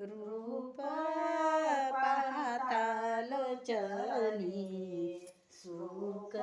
रूप पाहता लोचनी सुख